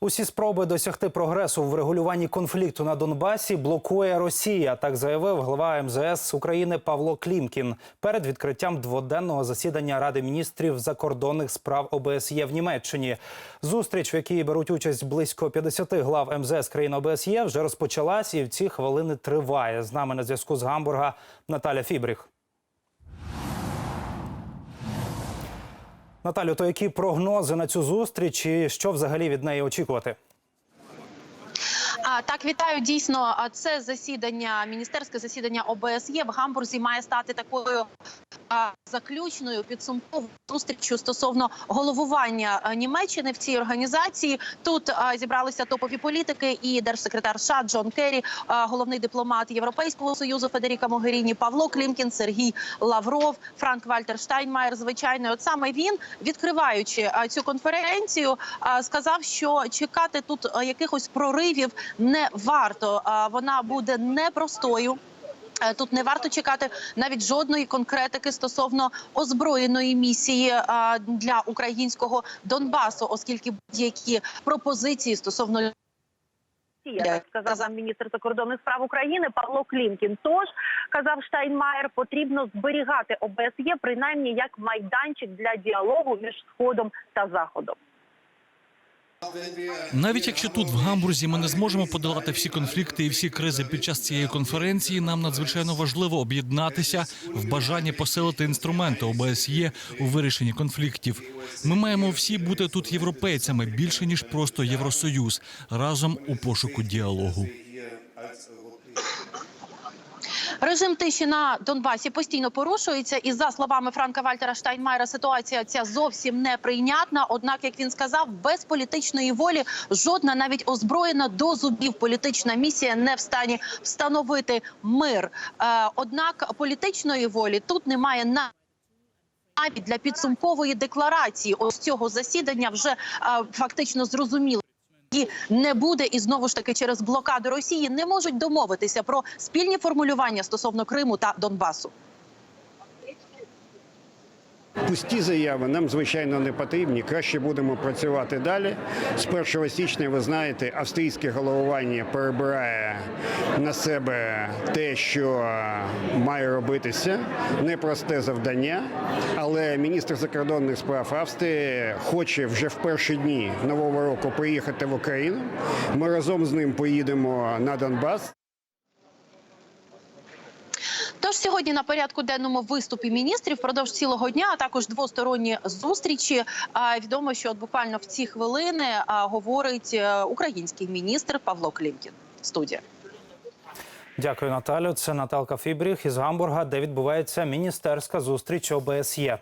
Усі спроби досягти прогресу в врегулюванні конфлікту на Донбасі блокує Росія. Так заявив глава МЗС України Павло Клімкін перед відкриттям дводенного засідання Ради міністрів закордонних справ ОБСЄ в Німеччині. Зустріч, в якій беруть участь близько 50 глав МЗС країн ОБСЄ, вже розпочалась і в ці хвилини триває. З нами на зв'язку з Гамбурга Наталя Фібріх. Наталю, то які прогнози на цю зустріч і що взагалі від неї очікувати? Так, вітаю. Дійсно, це засідання, міністерське засідання ОБСЄ в Гамбурзі має стати такою заключною підсумковою зустрічю стосовно головування Німеччини в цій організації. Тут а, зібралися топові політики і держсекретар США Джон Керрі, а, головний дипломат Європейського союзу Федеріка Могеріні, Павло Клімкін, Сергій Лавров, Франк Вальтер Штайнмаєр. Звичайно, от саме він, відкриваючи цю конференцію, сказав, що чекати тут якихось проривів не варто. Вона буде непростою. Е, Тут не варто чекати навіть жодної конкретики стосовно озброєної місії для українського Донбасу, оскільки будь-які пропозиції стосовно Росія, сказав нам міністр закордонних справ України Павло Клімкін. Тож казав Штайнмаєр, потрібно зберігати ОБСЄ принаймні як майданчик для діалогу між сходом та заходом. Навіть якщо тут в Гамбурзі ми не зможемо подолати всі конфлікти і всі кризи під час цієї конференції, нам надзвичайно важливо об'єднатися в бажанні посилити інструменти ОБСЄ у вирішенні конфліктів. Ми маємо всі бути тут європейцями більше ніж просто Євросоюз разом у пошуку діалогу. Режим тиші на Донбасі постійно порушується, і за словами Франка Вальтера Штайнмайера, ситуація ця зовсім неприйнятна. Однак, як він сказав, без політичної волі жодна навіть озброєна до зубів політична місія не в стані встановити мир. Е, однак політичної волі тут немає на. Навіть для підсумкової декларації ось цього засідання вже е, фактично зрозуміло. Не буде, і знову ж таки через блокаду Росії не можуть домовитися про спільні формулювання стосовно Криму та Донбасу. Пусті заяви нам звичайно не потрібні. Краще будемо працювати далі. З 1 січня ви знаєте, австрійське головування перебирає на себе те, що має робитися. Непросте завдання. Але міністр закордонних справ Австрії хоче вже в перші дні нового року приїхати в Україну. Ми разом з ним поїдемо на Донбас. Тож сьогодні на порядку денному виступі міністрів впродовж цілого дня, а також двосторонні зустрічі. Відомо, що от буквально в ці хвилини говорить е, український міністр Павло Клімкін. Студія. Дякую, Наталю. Це Наталка Фібріх із Гамбурга, де відбувається міністерська зустріч ОБСЄ.